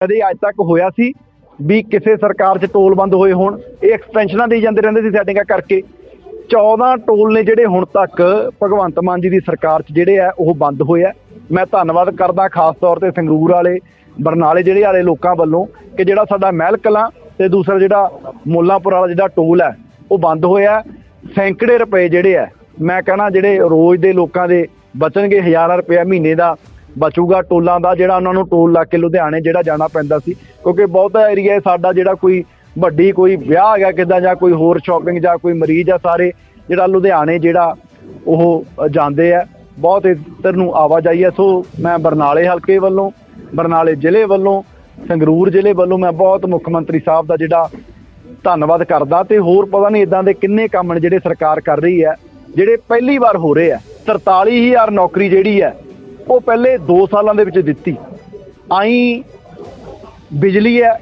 ਕਦੇ ਅੱਜ ਤੱਕ ਹੋਇਆ ਸੀ ਵੀ ਕਿਸੇ ਸਰਕਾਰ 'ਚ ਟੋਲ ਬੰਦ ਹੋਏ ਹੋਣ, ਇਹ ਐਕਸਟੈਂਸ਼ਨਾਂ ਦੇ ਜਾਂਦੇ ਰਹਿੰਦੇ ਸੀ ਸੈਟਿੰਗਾਂ ਕਰਕੇ। 14 ਟੋਲ ਨੇ ਜਿਹੜੇ ਹੁਣ ਤੱਕ ਭਗਵੰਤ ਮਾਨ ਜੀ ਦੀ ਸਰਕਾਰ 'ਚ ਜਿਹੜੇ ਆ, ਉਹ ਬੰਦ ਹੋਏ ਆ। ਮੈਂ ਧੰਨਵਾਦ ਕਰਦਾ ਖਾਸ ਤੌਰ ਤੇ ਸੰਗਰੂਰ ਵਾਲੇ, ਬਰਨਾਲੇ ਜਿਹੜੇ ਵਾਲੇ ਲੋਕਾਂ ਵੱਲੋਂ ਕਿ ਜਿਹੜਾ ਸਾਡਾ ਮਹਿਲ ਕਲਾਂ ਤੇ ਦੂਸਰਾ ਜਿਹੜਾ ਮੁੱਲਾਂਪੁਰ ਵਾਲਾ ਜਿਹੜਾ ਟੋਲ ਹੈ ਉਹ ਬੰਦ ਹੋਇਆ। ਸੈਂਕੜੇ ਰੁਪਏ ਜਿਹੜੇ ਆ, ਮੈਂ ਕਹਣਾ ਜਿਹੜੇ ਰੋਜ਼ ਦੇ ਲੋਕਾਂ ਦੇ ਬਚਣਗੇ ਹਜ਼ਾਰਾਂ ਰੁਪਏ ਮਹੀਨੇ ਦਾ ਬਚੂਗਾ ਟੋਲਾਂ ਦਾ, ਜਿਹੜਾ ਉਹਨਾਂ ਨੂੰ ਟੋਲ ਲਾ ਕੇ ਲੁਧਿਆਣੇ ਜਿਹੜਾ ਜਾਣਾ ਪੈਂਦਾ ਸੀ। ਕਿਉਂਕਿ ਬਹੁਤਾ ਏਰੀਆ ਸਾਡਾ ਜਿਹੜਾ ਕੋਈ ਵੱਡੀ ਕੋਈ ਵਿਆਹ ਹੈਗਾ ਕਿਦਾਂ, ਜਾਂ ਕੋਈ ਹੋਰ ਸ਼ਾਪਿੰਗ ਜਾਂ ਕੋਈ ਮਰੀਜ਼ ਆ ਸਾਰੇ, ਜਿਹੜਾ ਲੁਧਿਆਣੇ ਜਿਹੜਾ ਉਹ ਜਾਂਦੇ ਆ। ਬਹੁਤ ਇੱਧਰ ਨੂੰ ਆਵਾਜਾਈ ਹੈ ਸੋ ਮੈਂ ਬਰਨਾਲੇ ਹਲਕੇ ਵੱਲੋਂ, ਬਰਨਾਲੇ ਜ਼ਿਲ੍ਹੇ ਵੱਲੋਂ, ਸੰਗਰੂਰ ਜ਼ਿਲ੍ਹੇ ਵੱਲੋਂ ਮੈਂ ਬਹੁਤ ਮੁੱਖ ਮੰਤਰੀ ਸਾਹਿਬ ਦਾ ਜਿਹੜਾ ਧੰਨਵਾਦ ਕਰਦਾ। ਤੇ ਹੋਰ ਪਤਾ ਨਹੀਂ ਇਦਾਂ ਦੇ ਕਿੰਨੇ ਕੰਮ ਨੇ ਜਿਹੜੇ ਸਰਕਾਰ ਕਰ ਰਹੀ ਹੈ, ਜਿਹੜੇ ਪਹਿਲੀ ਵਾਰ ਹੋ ਰਹੇ ਆ। 43000 ਨੌਕਰੀ ਜਿਹੜੀ ਹੈ ਉਹ ਪਹਿਲੇ 2 ਸਾਲਾਂ ਦੇ ਵਿੱਚ ਦਿੱਤੀ। ਆਈ ਬਿਜਲੀ ਹੈ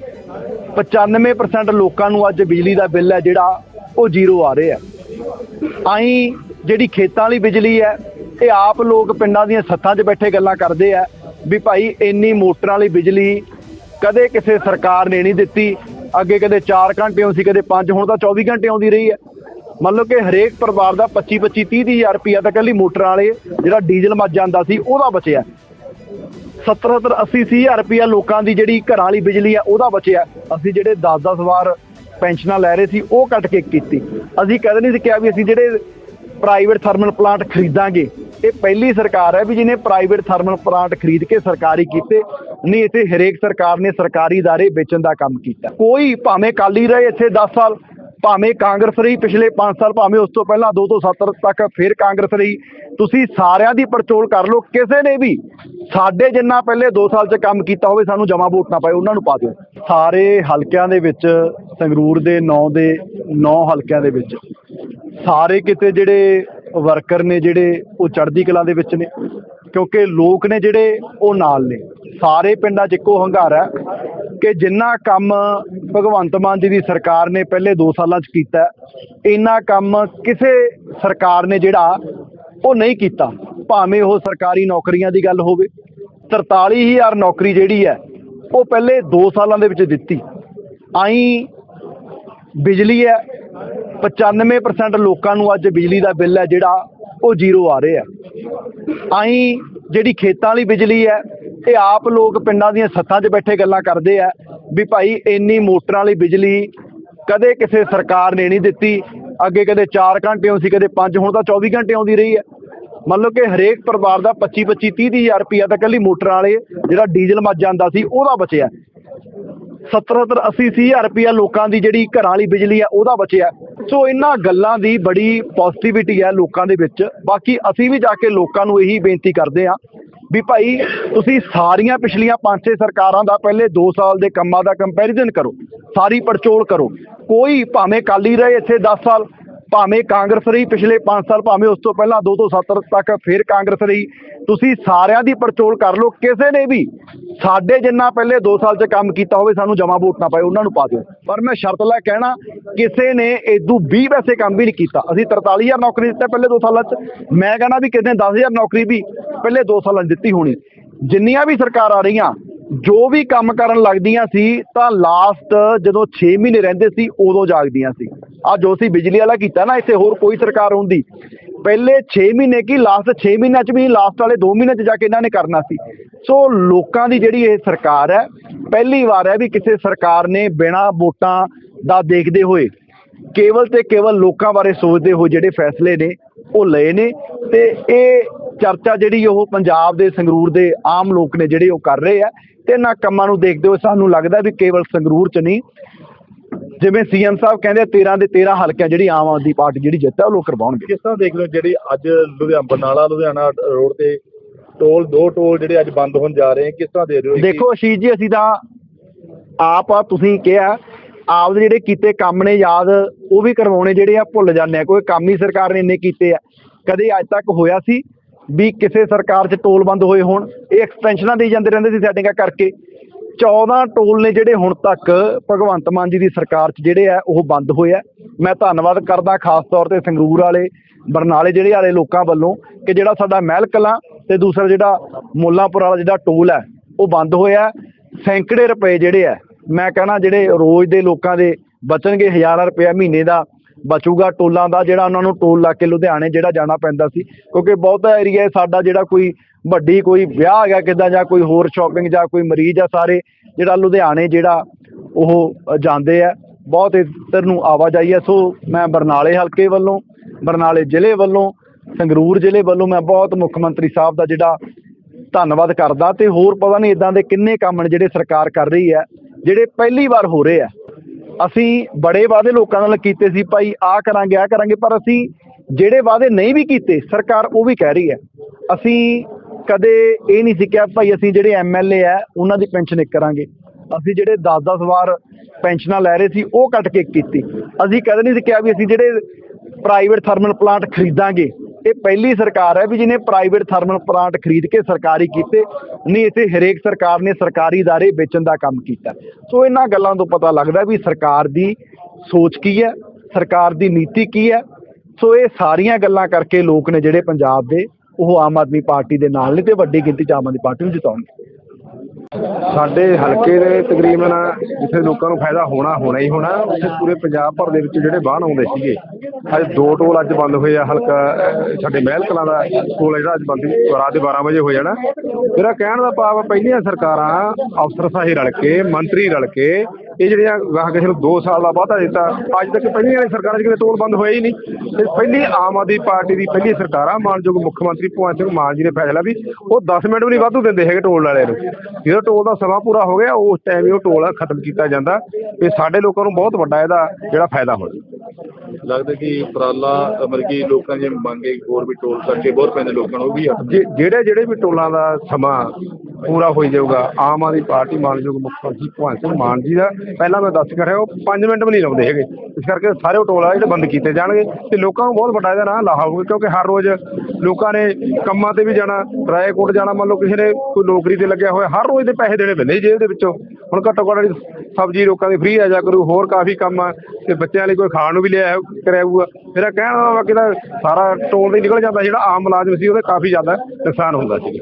95% ਲੋਕਾਂ ਨੂੰ ਅੱਜ ਬਿਜਲੀ ਦਾ ਬਿੱਲ ਹੈ, ਜਿਹੜਾ ਉਹ ਜ਼ੀਰੋ ਆ ਰਿਹਾ ਆਈ ਜਿਹੜੀ ਖੇਤਾਂ ਵਾਲੀ ਬਿਜਲੀ ਹੈ, ਇਹ ਆਪ ਲੋਕ ਪਿੰਡਾਂ ਦੀਆਂ ਸੱਥਾਂ 'ਚ ਬੈਠੇ ਗੱਲਾਂ ਕਰਦੇ ਆ, ਵੀ ਭਾਈ ਇੰਨੀ ਮੋਟਰਾਂ ਵਾਲੀ ਬਿਜਲੀ ਕਦੇ ਕਿਸੇ ਸਰਕਾਰ ਨੇ ਨਹੀਂ ਦਿੱਤੀ, ਅੱਗੇ ਕਦੇ 4 ਘੰਟੇ ਆਉਂਦੀ ਸੀ, ਕਦੇ 5 ਹੁਣ ਤਾਂ 24 ਘੰਟੇ ਆਉਂਦੀ ਰਹੀ ਹੈ। ਮਤਲਬ ਕਿ ਹਰੇਕ ਪਰਿਵਾਰ ਦਾ 25 25 30 30 ਹਜ਼ਾਰ ਰੁਪਇਆ ਤਾਂ ਕੱਲੀ ਮੋਟਰਾਂ ਵਾਲੇ ਜਿਹੜਾ ਡੀਜ਼ਲ ਮੱਚ ਜਾਂਦਾ ਸੀ ਉਹਦਾ ਬਚਿਆ 70 70 80 ਅੱਸੀ ਹਜ਼ਾਰ ਰੁਪਇਆ ਲੋਕਾਂ ਦੀ ਜਿਹੜੀ ਘਰਾਂ ਵਾਲੀ ਬਿਜਲੀ ਆ ਉਹਦਾ ਬਚਿਆ ਅਸੀਂ ਜਿਹੜੇ 10 10 ਵਾਰ ਪੈਨਸ਼ਨਾਂ ਲੈ ਰਹੇ ਸੀ ਉਹ ਕੱਟ ਕੇ ਕੀਤੀ ਅਸੀਂ ਕਦੇ ਨਹੀਂ ਸੀ ਕਿਹਾ ਵੀ ਅਸੀਂ ਜਿਹੜੇ ਪ੍ਰਾਈਵੇਟ ਥਰਮਲ ਪਲਾਂਟ ਖਰੀਦਾਂਗੇ ਇਹ ਪਹਿਲੀ ਸਰਕਾਰ ਹੈ ਵੀ ਜਿਹਨੇ ਪ੍ਰਾਈਵੇਟ ਥਰਮਲ ਪਲਾਂਟ ਖਰੀਦ ਕੇ ਸਰਕਾਰੀ ਕੀਤੇ ਨਹੀਂ ਇੱਥੇ ਹਰੇਕ ਸਰਕਾਰ ਨੇ ਸਰਕਾਰੀ ادارے ਵੇਚਣ ਦਾ ਕੰਮ ਕੀਤਾ ਕੋਈ ਭਾਵੇਂ ਕਾਲੀ ਰਹੇ ਇੱਥੇ 10 ਸਾਲ ਭਾਵੇਂ ਕਾਂਗਰਸ ਰਹੀ, ਪਿਛਲੇ 5 ਸਾਲ ਭਾਵੇਂ ਉਸ ਤੋਂ ਪਹਿਲਾਂ 2 ਤੋਂ 7 ਤੱਕ ਫਿਰ ਕਾਂਗਰਸ ਰਹੀ। ਤੁਸੀਂ ਸਾਰਿਆਂ ਦੀ ਪੜਚੋਲ ਕਰ ਲਓ, ਕਿਸੇ ਨੇ ਵੀ। ਸਾਡੇ ਜਿੰਨਾ ਪਹਿਲੇ 2 ਸਾਲ 'ਚ ਕੰਮ ਕੀਤਾ ਹੋਵੇ, ਸਾਨੂੰ ਜਮਾ ਵੋਟ ਨਾ ਪਾਏ ਉਹਨਾਂ ਨੂੰ ਪਾ ਦਿਓ। ਸਾਰੇ ਹਲਕਿਆਂ ਦੇ ਵਿੱਚ, ਸੰਗਰੂਰ ਦੇ 9 ਦੇ 9 ਹਲਕਿਆਂ ਦੇ ਵਿੱਚ। ਸਾਰੇ ਕਿਤੇ ਜਿਹੜੇ ਵਰਕਰ ਨੇ, ਜਿਹੜੇ ਉਹ ਚੜ੍ਹਦੀ ਕਲਾ ਦੇ ਵਿੱਚ ਨੇ, ਕਿਉਂਕਿ ਲੋਕ ਨੇ ਜਿਹੜੇ ਉਹ ਨਾਲ ਨੇ। ਸਾਰੇ ਪਿੰਡਾਂ 'ਚ ਇੱਕੋ ਹੰਗਾਰਾ ਕਿ ਜਿੰਨਾ ਕੰਮ ਭਗਵੰਤ ਮਾਨ ਜੀ ਦੀ ਸਰਕਾਰ ਨੇ ਪਹਿਲੇ 2 ਸਾਲਾਂ 'ਚ ਕੀਤਾ, ਇੰਨਾ ਕੰਮ ਕਿਸੇ ਸਰਕਾਰ ਨੇ ਜਿਹੜਾ ਉਹ ਨਹੀਂ ਕੀਤਾ, ਭਾਵੇਂ ਉਹ ਸਰਕਾਰੀ ਨੌਕਰੀਆਂ ਦੀ ਗੱਲ ਹੋਵੇ। 43000 ਨੌਕਰੀ ਜਿਹੜੀ ਹੈ, ਉਹ ਪਹਿਲੇ 2 ਸਾਲਾਂ ਦੇ ਵਿੱਚ ਦਿੱਤੀ। ਆਈ ਬਿਜਲੀ ਹੈ 95% ਲੋਕਾਂ ਨੂੰ ਅੱਜ ਬਿਜਲੀ ਦਾ ਬਿੱਲ ਹੈ ਜਿਹੜਾ ਉਹ ਜ਼ੀਰੋ ਆ ਰਿਹਾ। ਆਈ ਜਿਹੜੀ ਖੇਤਾਂ ਵਾਲੀ ਬਿਜਲੀ ਹੈ ਇਹ ਆਪ ਲੋਕ ਪਿੰਡਾਂ ਦੀਆਂ ਸੱਥਾਂ 'ਚ ਬੈਠੇ ਗੱਲਾਂ ਕਰਦੇ ਆ ਵੀ ਭਾਈ ਇੰਨੀ ਮੋਟਰਾਂ ਵਾਲੀ ਬਿਜਲੀ ਕਦੇ ਕਿਸੇ ਸਰਕਾਰ ਨੇ ਨਹੀਂ ਦਿੱਤੀ, ਅੱਗੇ ਕਦੇ 4 ਘੰਟੇ ਆਉਂਦੀ ਸੀ, ਕਦੇ 5 ਹੁਣ ਤਾਂ 24 ਘੰਟੇ ਆਉਂਦੀ ਰਹੀ ਹੈ। ਮਤਲਬ ਕਿ ਹਰੇਕ ਪਰਿਵਾਰ ਦਾ 25 25 30 30 ਹਜ਼ਾਰ ਰੁਪਇਆ ਤਾਂ ਕੱਲੀ ਮੋਟਰਾਂ ਵਾਲੇ, ਜਿਹੜਾ ਡੀਜ਼ਲ ਮੱਚ ਜਾਂਦਾ ਸੀ, ਉਹਦਾ ਬਚਿਆ। 70 70 80 ਅੱਸੀ ਹਜ਼ਾਰ ਰੁਪਇਆ ਲੋਕਾਂ ਦੀ ਜਿਹੜੀ ਘਰਾਂ ਵਾਲੀ ਬਿਜਲੀ ਆ, ਉਹਦਾ ਬਚਿਆ। ਸੋ ਇਹਨਾਂ ਗੱਲਾਂ ਦੀ ਬੜੀ ਪੋਜ਼ਿਟਿਵਿਟੀ ਹੈ ਲੋਕਾਂ ਦੇ ਵਿੱਚ। ਬਾਕੀ ਅਸੀਂ ਵੀ ਜਾ ਕੇ ਲੋਕਾਂ ਨੂੰ ਇਹੀ ਬੇਨਤੀ ਕਰਦੇ ਹਾਂ ਵੀ ਭਾਈ ਤੁਸੀਂ ਸਾਰੀਆਂ ਪਿਛਲੀਆਂ ਪੰਜ ਛੇ ਸਰਕਾਰਾਂ ਦਾ ਪਹਿਲੇ 2 ਸਾਲ ਦੇ ਕੰਮਾਂ ਦਾ ਕੰਪੈਰੀਜ਼ਨ ਕਰੋ, ਸਾਰੀ ਪੜਚੋਲ ਕਰੋ। ਕੋਈ ਭਾਵੇਂ ਕਾਲੀ ਰਹੇ ਇੱਥੇ 10 ਸਾਲ ਭਾਵੇਂ ਕਾਂਗਰਸ ਰਹੀ, ਪਿਛਲੇ 5 ਸਾਲ ਭਾਵੇਂ ਉਸ ਤੋਂ ਪਹਿਲਾਂ 2 ਤੋਂ 7 ਤੱਕ ਫਿਰ ਕਾਂਗਰਸ ਰਹੀ। ਤੁਸੀਂ ਸਾਰਿਆਂ ਦੀ ਪੜਚੋਲ ਕਰ ਲਓ, ਕਿਸੇ ਨੇ ਵੀ। ਸਾਡੇ ਜਿੰਨਾ ਪਹਿਲੇ 2 ਸਾਲ 'ਚ ਕੰਮ ਕੀਤਾ ਹੋਵੇ, ਸਾਨੂੰ ਜਮਾ ਵੋਟ ਨਾ ਪਾਏ ਉਹਨਾਂ ਨੂੰ ਪਾ ਦਿਓ। ਪਰ ਮੈਂ ਸ਼ਰਤ ਲੈ ਕਹਿਣਾ, ਕਿਸੇ ਨੇ ਇਦੋਂ 20 ਪੈਸੇ ਕੰਮ ਵੀ ਨਹੀਂ ਕੀਤਾ। ਅਸੀਂ 43000 ਨੌਕਰੀ ਦਿੱਤਾ ਪਹਿਲੇ 2 ਸਾਲਾਂ 'ਚ। ਮੈਂ ਕਹਿੰਦਾ ਵੀ ਕਿਸੇ ਨੇ 10000 ਨੌਕਰੀ ਵੀ ਪਹਿਲੇ 2 ਸਾਲਾਂ 'ਚ ਦਿੱਤੀ ਹੋਣੀ। ਜਿੰਨੀਆਂ ਵੀ ਸਰਕਾਰ ਆ ਰਹੀਆਂ, ਜੋ ਵੀ ਕੰਮ ਕਰਨ ਲੱਗਦੀਆਂ ਸੀ, ਤਾਂ ਲਾਸਟ ਜਦੋਂ 6 ਮਹੀਨੇ ਰਹਿੰਦੇ ਸੀ, ਉਦੋਂ ਜਾਗਦੀਆਂ ਸੀ। ਆ ਜੋ ਸੀ ਬਿਜਲੀ ਵਾਲਾ ਕੀਤਾ ਨਾ, ਇੱਥੇ ਹੋਰ ਕੋਈ ਸਰਕਾਰ ਹੁੰਦੀ। ਪਹਿਲੇ 6 ਮਹੀਨੇ ਕੀ ਲਾਸਟ 6 ਮਹੀਨਿਆਂ ਚ ਵੀ ਲਾਸਟ ਵਾਲੇ 2 ਮਹੀਨੇ ਚ ਜਾ ਕੇ ਇਹਨਾਂ ਨੇ ਕਰਨਾ ਸੀ। ਸੋ ਲੋਕਾਂ ਦੀ ਜਿਹੜੀ ਇਹ ਸਰਕਾਰ ਹੈ, ਪਹਿਲੀ ਵਾਰ ਹੈ ਵੀ ਕਿਸੇ ਸਰਕਾਰ ਨੇ ਬਿਨਾਂ ਵੋਟਾਂ ਦਾ ਦੇਖਦੇ ਹੋਏ, ਕੇਵਲ ਤੇ ਕੇਵਲ ਲੋਕਾਂ ਬਾਰੇ ਸੋਚਦੇ ਹੋਏ ਜਿਹੜੇ ਫੈਸਲੇ ਨੇ, ਉਹ ਲਏ ਨੇ। ਤੇ ਇਹ ਚਰਚਾ ਜਿਹੜੀ ਉਹ ਪੰਜਾਬ ਦੇ, ਸੰਗਰੂਰ ਦੇ ਆਮ ਲੋਕ ਨੇ ਜਿਹੜੇ ਉਹ ਕਰ ਰਹੇ ਆ, ਤੇ ਇਹਨਾਂ ਕੰਮਾਂ ਨੂੰ ਦੇਖਦੇ ਹੋਏ ਸਾਨੂੰ ਲੱਗਦਾ ਵੀ ਕੇਵਲ ਸੰਗਰੂਰ ਚ ਨਹੀਂ ਜਿਵੇਂ ਸੀਐਮ ਸਾਹਿਬ ਕਹਿੰਦੇ ਆ, 13 ਦੇ 13 ਹਲਕਿਆਂ ਜਿਹੜੀ ਆਮ ਆਦਮੀ ਪਾਰਟੀ ਜਿਹੜੀ ਜਿੱਤ ਹੈ ਉਹ ਲੋਕ ਕਰਵਾਉਣਗੇ ਕਿਸ ਤਰ੍ਹਾਂ ਦੇਖ ਲਓ ਜਿਹੜੀ ਅੱਜ ਲੁਧਿਆਣਾ ਬਰਨਾਲਾ ਲੁਧਿਆਣਾ ਰੋਡ ਤੇ ਟੋਲ ਦੋ ਟੋਲ ਜਿਹੜੇ ਅੱਜ ਬੰਦ ਹੋਣ ਜਾ ਰਹੇ ਕਿਸ ਤਰ੍ਹਾਂ ਦੇ ਰਹੇ ਹੋ ਦੇਖੋ ਅਸ਼ੀਸ਼ ਜੀ ਅਸੀਂ ਤਾਂ ਆਪ ਆ ਤੁਸੀਂ ਕਿਹਾ ਆਪ ਦੇ ਜਿਹੜੇ ਕੀਤੇ ਕੰਮ ਨੇ ਯਾਦ ਉਹ ਵੀ ਕਰਵਾਉਣੇ ਜਿਹੜੇ ਆ ਭੁੱਲ ਜਾਂਦੇ ਆ ਕੋਈ ਕੰਮ ਹੀ ਸਰਕਾਰ ਨੇ ਇੰਨੇ ਕੀਤੇ ਆ। ਕਦੇ ਅੱਜ ਤੱਕ ਹੋਇਆ ਸੀ ਵੀ ਕਿਸੇ ਸਰਕਾਰ 'ਚ ਟੋਲ ਬੰਦ ਹੋਏ ਹੋਣ ਇਹ ਐਕਸਟੈਂਸ਼ਨਾਂ ਦੇਈ ਜਾਂਦੇ ਰਹਿੰਦੇ ਸੀ ਸੈਟਿੰਗਾਂ ਕਰਕੇ। 14 ਟੋਲ ਨੇ ਜਿਹੜੇ ਹੁਣ ਤੱਕ ਭਗਵੰਤ ਮਾਨ ਜੀ ਦੀ ਸਰਕਾਰ 'ਚ ਜਿਹੜੇ ਆ, ਉਹ ਬੰਦ ਹੋਏ ਆ। ਮੈਂ ਧੰਨਵਾਦ ਕਰਦਾ ਖਾਸ ਤੌਰ ਤੇ ਸੰਗਰੂਰ ਵਾਲੇ, ਬਰਨਾਲੇ ਜਿਹੜੇ ਵਾਲੇ ਲੋਕਾਂ ਵੱਲੋਂ ਕਿ ਜਿਹੜਾ ਸਾਡਾ ਮਹਿਲ ਕਲਾਂ ਤੇ ਦੂਸਰਾ ਜਿਹੜਾ ਮੁੱਲਾਂਪੁਰ ਵਾਲਾ ਜਿਹੜਾ ਟੋਲ ਹੈ, ਉਹ ਬੰਦ ਹੋਇਆ। ਸੈਂਕੜੇ ਰੁਪਏ ਜਿਹੜੇ ਆ, ਮੈਂ ਕਹਿਣਾ ਜਿਹੜੇ ਰੋਜ਼ ਦੇ ਲੋਕਾਂ ਦੇ ਬਚਣਗੇ ਹਜ਼ਾਰਾਂ ਰੁਪਏ ਮਹੀਨੇ ਦਾ ਬਚੂਗਾ ਟੋਲਾਂ ਦਾ ਜਿਹੜਾ ਉਹਨਾਂ ਨੂੰ ਟੋਲ ਲਾ ਕੇ ਲੁਧਿਆਣੇ ਜਿਹੜਾ ਜਾਣਾ ਪੈਂਦਾ ਸੀ, ਕਿਉਂਕਿ ਬਹੁਤਾ ਏਰੀਆ ਸਾਡਾ ਜਿਹੜਾ ਕੋਈ ਵੱਡੀ ਕੋਈ ਵਿਆਹ ਹੈਗਾ ਕਿਦਾਂ ਜਾਂ ਕੋਈ ਹੋਰ ਸ਼ਾਪਿੰਗ ਜਾਂ ਕੋਈ ਮਰੀਜ਼ ਆ ਸਾਰੇ, ਜਿਹੜਾ ਲੁਧਿਆਣੇ ਜਿਹੜਾ ਉਹ ਜਾਂਦੇ ਆ, ਬਹੁਤ ਇੱਧਰ ਨੂੰ ਆਵਾਜਾਈ ਹੈ ਸੋ ਮੈਂ ਬਰਨਾਲੇ ਹਲਕੇ ਵੱਲੋਂ, ਬਰਨਾਲੇ ਜ਼ਿਲ੍ਹੇ ਵੱਲੋਂ, ਸੰਗਰੂਰ ਜ਼ਿਲ੍ਹੇ ਵੱਲੋਂ ਮੈਂ ਬਹੁਤ ਮੁੱਖ ਮੰਤਰੀ ਸਾਹਿਬ ਦਾ ਜਿਹੜਾ ਧੰਨਵਾਦ ਕਰਦਾ ਤੇ ਹੋਰ ਪਤਾ ਨਹੀਂ ਇਦਾਂ ਦੇ ਕਿੰਨੇ ਕੰਮ ਨੇ ਜਿਹੜੇ ਸਰਕਾਰ ਕਰ ਰਹੀ ਹੈ, ਜਿਹੜੇ ਪਹਿਲੀ ਵਾਰ ਹੋ ਰਹੇ ਆ। ਅਸੀਂ ਬੜੇ ਵਾਅਦੇ ਲੋਕਾਂ ਨਾਲ ਕੀਤੇ ਸੀ, ਭਾਈ ਆ ਕਰਾਂਗੇ ਆ ਕਰਾਂਗੇ, ਪਰ ਅਸੀਂ ਜਿਹੜੇ ਵਾਅਦੇ ਨਹੀਂ ਵੀ ਕੀਤੇ, ਸਰਕਾਰ ਉਹ ਵੀ ਕਹਿ ਰਹੀ ਹੈ। ਅਸੀਂ ਕਦੇ ਇਹ ਨਹੀਂ ਸੀ ਕਿਹਾ, ਭਾਈ ਅਸੀਂ ਜਿਹੜੇ ਐਮਐਲਏ ਆ ਉਹਨਾਂ ਦੀ ਪੈਨਸ਼ਨ ਇੱਕ ਕਰਾਂਗੇ। ਅਸੀਂ ਜਿਹੜੇ 10-10 ਵਾਰ ਪੈਨਸ਼ਨਾਂ ਲੈ ਰਹੇ ਸੀ, ਉਹ ਕੱਟ ਕੇ ਇੱਕ ਕੀਤੀ। ਅਸੀਂ ਕਦੇ ਨਹੀਂ ਸੀ ਕਿਹਾ ਵੀ ਅਸੀਂ ਜਿਹੜੇ ਪ੍ਰਾਈਵੇਟ ਥਰਮਲ ਪਲਾਂਟ ਖਰੀਦਾਂਗੇ ਇਹ ਪਹਿਲੀ ਸਰਕਾਰ ਹੈ ਵੀ ਜਿਹਨੇ ਪ੍ਰਾਈਵੇਟ ਥਰਮਲ ਪਲਾਂਟ ਖਰੀਦ ਕੇ ਸਰਕਾਰੀ ਕੀਤੇ ਨਹੀਂ ਇਥੇ ਹਰੇਕ ਸਰਕਾਰ ਨੇ ਸਰਕਾਰੀ ادارے ਵੇਚਣ ਦਾ ਕੰਮ ਕੀਤਾ ਸੋ ਇਹਨਾਂ ਗੱਲਾਂ ਤੋਂ ਪਤਾ ਲੱਗਦਾ ਵੀ ਸਰਕਾਰ ਦੀ ਸੋਚ ਕੀ ਹੈ ਸਰਕਾਰ ਦੀ ਨੀਤੀ ਕੀ ਹੈ ਸੋ ਇਹ ਸਾਰੀਆਂ ਗੱਲਾਂ ਕਰਕੇ ਲੋਕ ਨੇ ਜਿਹੜੇ ਪੰਜਾਬ ਦੇ ਉਹ ਆਮ ਆਦਮੀ ਪਾਰਟੀ ਦੇ ਨਾਲ ਨੇ ਤੇ ਵੱਡੀ ਗਿਣਤੀ 'ਚ ਆਮ ਆਦਮੀ ਪਾਰਟੀ ਨੂੰ ਜਿਤਾਉਣਗੇ ਸਾਡੇ ਹਲਕੇ ਦੇ ਤਕਰੀਬਨ ਜਿੱਥੇ ਲੋਕਾਂ ਨੂੰ ਫਾਇਦਾ ਹੋਣਾ ਹੋਣਾ ਹੀ ਹੋਣਾ ਉੱਥੇ ਪੂਰੇ ਪੰਜਾਬ ਭਰ ਦੇ ਵਿੱਚ ਜਿਹੜੇ ਵਾਹਨ ਆਉਂਦੇ ਸੀਗੇ ਅੱਜ ਦੋ ਟੋਲ ਅੱਜ ਬੰਦ ਹੋਏ ਆ, ਹਲਕਾ ਸਾਡੇ ਮਹਿਲ ਕਲਾਂ ਦਾ ਟੋਲ ਜਿਹੜਾ ਅੱਜ ਬੰਦ ਰਾਤ ਦੇ 12 ਵਜੇ ਹੋ ਜਾਣਾ ਮੇਰਾ ਕਹਿਣ ਦਾ ਭਾਵ ਪਹਿਲੀਆਂ ਸਰਕਾਰਾਂ ਅਫਸਰ ਅਫਸਰਸ਼ਾਹੀ ਰਲ ਕੇ, ਮੰਤਰੀ ਰਲ ਕੇ ਇਹ ਜਿਹੜੀਆਂ ਗਾਹ ਕਿਸੇ ਨੂੰ 2 ਸਾਲ ਦਾ ਵਾਅਦਾ ਦਿੱਤਾ, ਅੱਜ ਤੱਕ ਪਹਿਲੀਆਂ ਸਰਕਾਰਾਂ 'ਚ ਕਿਤੇ ਟੋਲ ਬੰਦ ਹੋਇਆ ਹੀ ਨਹੀਂ। ਤੇ ਪਹਿਲੀ ਆਮ ਆਦਮੀ ਪਾਰਟੀ ਦੀ ਪਹਿਲੀ ਸਰਕਾਰਾਂ, ਮਾਨਯੋਗ ਮੁੱਖ ਮੰਤਰੀ ਭਗਵੰਤ ਸਿੰਘ ਮਾਨ ਜੀ ਨੇ ਫੈਸਲਾ ਵੀ, ਉਹ 10 ਮਿੰਟ ਵੀ ਨਹੀਂ ਵਾਧੂ ਦਿੰਦੇ ਹੈਗੇ ਟੋਲ ਵਾਲਿਆਂ ਨੂੰ। ਜਦੋਂ ਟੋਲ ਦਾ ਸਮਾਂ ਪੂਰਾ ਹੋ ਗਿਆ, ਉਸ ਟਾਈਮ ਹੀ ਉਹ ਟੋਲ ਖਤਮ ਕੀਤਾ ਜਾਂਦਾ। ਤੇ ਸਾਡੇ ਲੋਕਾਂ ਨੂੰ ਬਹੁਤ ਵੱਡਾ ਇਹਦਾ ਜਿਹੜਾ ਫਾਇਦਾ ਹੋਣਾ ਲੱਗਦਾ ਕਿ ਉਪਰਾਲਾ ਮਤਲਬ ਲੋਕਾਂ ਦੀ ਮੰਗੇ ਹੋਰ ਵੀ ਟੋਲ ਕਰਕੇ ਬਹੁਤ ਪੈਂਦੇ ਲੋਕਾਂ ਨੂੰ, ਉਹ ਵੀ ਹਟ ਜੇ- ਜਿਹੜੇ ਜਿਹੜੇ ਵੀ ਟੋਲਾਂ ਦਾ ਸਮਾਂ ਪੂਰਾ ਹੋਈ ਜਾਊਗਾ, ਆਮ ਆਦਮੀ ਪਾਰਟੀ, ਮਾਨਯੋਗ ਮੁੱਖ ਮੰਤਰੀ ਭਗਵੰਤ ਸਿੰਘ ਮਾਨ ਜੀ ਦਾ, ਪਹਿਲਾਂ ਮੈਂ ਦੱਸ ਕੇ ਰਿਹਾ, ਉਹ 5 ਮਿੰਟ ਵੀ ਨਹੀਂ ਲਾਉਂਦੇ ਹੈਗੇ। ਇਸ ਕਰਕੇ ਸਾਰੇ ਉਹ ਟੋਲ ਆ ਜਿਹੜੇ ਬੰਦ ਕੀਤੇ ਜਾਣਗੇ ਤੇ ਲੋਕਾਂ ਨੂੰ ਬਹੁਤ ਵੱਡਾ ਇਹਦਾ ਨਾ ਲਾਹਾ ਹੋਊਗਾ, ਕਿਉਂਕਿ ਹਰ ਰੋਜ਼ ਲੋਕਾਂ ਨੇ ਕੰਮਾਂ ਤੇ ਵੀ ਜਾਣਾ, ਰਾਏਕੋਟ ਜਾਣਾ, ਮੰਨ ਲਓ ਕਿਸੇ ਨੇ ਕੋਈ ਨੌਕਰੀ ਤੇ ਲੱਗਿਆ ਹੋਇਆ, ਹਰ ਰੋਜ਼ ਦੇ ਪੈਸੇ ਦੇਣੇ ਪੈਂਦੇ ਜੀ ਜੇਲ੍ਹ ਦੇ ਵਿੱਚੋਂ। ਹੁਣ ਘੱਟੋ ਘੱਟ ਸਬਜ਼ੀ ਲੋਕਾਂ ਦੀ ਫ੍ਰੀ ਆ, ਜਾ ਕਰੂ ਹੋਰ ਕਾਫੀ ਕੰਮ ਆ, ਤੇ ਬੱਚਿਆਂ ਲਈ ਕੋਈ ਖਾਣ ਨੂੰ ਵੀ ਲਿਆ ਕਰਿਆ ਹੋਊਗਾ ਮੇਰਾ ਕਹਿਣ ਦਾ ਬਾਕੀ ਤਾਂ ਸਾਰਾ ਟੋਲ ਤੇ ਨਿਕਲ ਜਾਂਦਾ, ਜਿਹੜਾ ਆਮ ਮੁਲਾਜ਼ਮ ਸੀ, ਉਹਦੇ ਕਾਫੀ ਜ਼ਿਆਦਾ ਨੁਕਸਾਨ ਹੁੰਦਾ ਸੀ।